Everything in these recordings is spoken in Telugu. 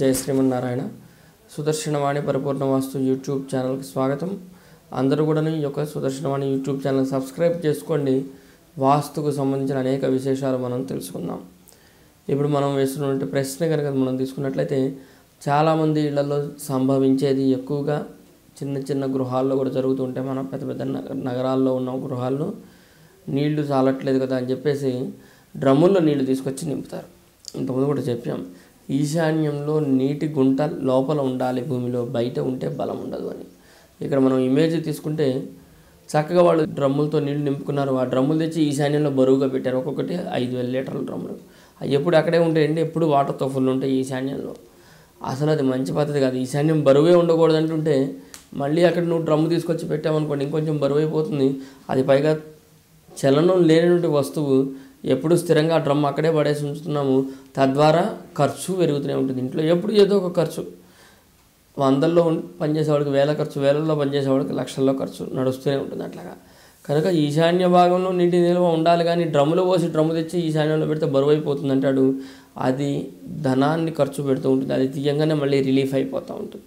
జయ శ్రీమన్నారాయణ. సుదర్శనవాణి పరిపూర్ణ వాస్తు యూట్యూబ్ ఛానల్కి స్వాగతం. అందరూ కూడా ఈ యొక్క సుదర్శనవాణి యూట్యూబ్ ఛానల్ సబ్స్క్రైబ్ చేసుకోండి. వాస్తుకు సంబంధించిన అనేక విశేషాలు మనం తెలుసుకుందాం. ఇప్పుడు మనం వేస్తున్నటువంటి ప్రశ్న కనుక మనం తీసుకున్నట్లయితే చాలామంది ఇళ్ళలో సంభవించేది ఎక్కువగా చిన్న చిన్న గృహాల్లో కూడా జరుగుతూ ఉంటే మనం పెద్ద పెద్ద నగ- నగరాల్లో ఉన్న గృహాల్లో నీళ్ళు చాలట్లేదు కదా అని చెప్పేసి డ్రమ్ముల్లో నీళ్ళు తీసుకొచ్చి నింపుతారు. ఇంతకుముందు కూడా చెప్పాం. ఈశాన్యంలో నీటి గుంట లోపల ఉండాలి భూమిలో బయట ఉంటే బలం ఉండదు అని. ఇక్కడ మనం ఇమేజ్ తీసుకుంటే చక్కగా వాళ్ళు డ్రమ్ములతో నీళ్ళు నింపుకున్నారు. ఆ డ్రమ్ములు తెచ్చి ఈశాన్యంలో బరువుగా పెట్టారు. ఒక్కొక్కటి ఐదు వేల లీటర్ల డ్రమ్ములు. అవి ఎప్పుడు అక్కడే ఉంటాయండి ఎప్పుడు వాటర్తో ఫుల్ ఉంటాయి ఈశాన్యంలో. అసలు అది మంచి పద్ధతి కాదు. ఈశాన్యం బరువే ఉండకూడదు అంటుంటే మళ్ళీ అక్కడ నువ్వు డ్రమ్ము తీసుకొచ్చి పెట్టామనుకోండి ఇంకొంచెం బరువు అయిపోతుంది అది పైగా చలనం లేనటువంటి వస్తువు ఎప్పుడు స్థిరంగా డ్రమ్ అక్కడే పడేసి ఉంచుతున్నాము. తద్వారా ఖర్చు పెరుగుతూనే ఉంటుంది. ఇంట్లో ఎప్పుడు ఏదో ఒక ఖర్చు. వందల్లో పనిచేసేవాడికి వేల ఖర్చు వేలల్లో పనిచేసేవాడికి లక్షల్లో ఖర్చు నడుస్తూనే ఉంటుంది అట్లాగా. కనుక ఈశాన్య భాగంలో నీటి నిల్వ ఉండాలి కానీ డ్రమ్ములో పోసి డ్రమ్ము తెచ్చి ఈశాన్యంలో పెడితే బరువు అయిపోతుంది అంటాడు. అది ధనాన్ని ఖర్చు పెడుతూ ఉంటుంది. అది తీయంగానే మళ్ళీ రిలీఫ్ అయిపోతూ ఉంటుంది.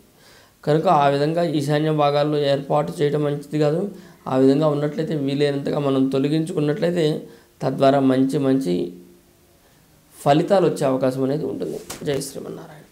కనుక ఆ విధంగా ఈశాన్య భాగాల్లో ఏర్పాటు చేయడం మంచిది కాదు. ఆ విధంగా ఉన్నట్లయితే వీలైనంతగా మనం తొలగించుకున్నట్లయితే తద్వారా మంచి మంచి ఫలితాలు వచ్చే అవకాశం అనేది ఉంటుంది. జయ శ్రీమన్నారాయణ.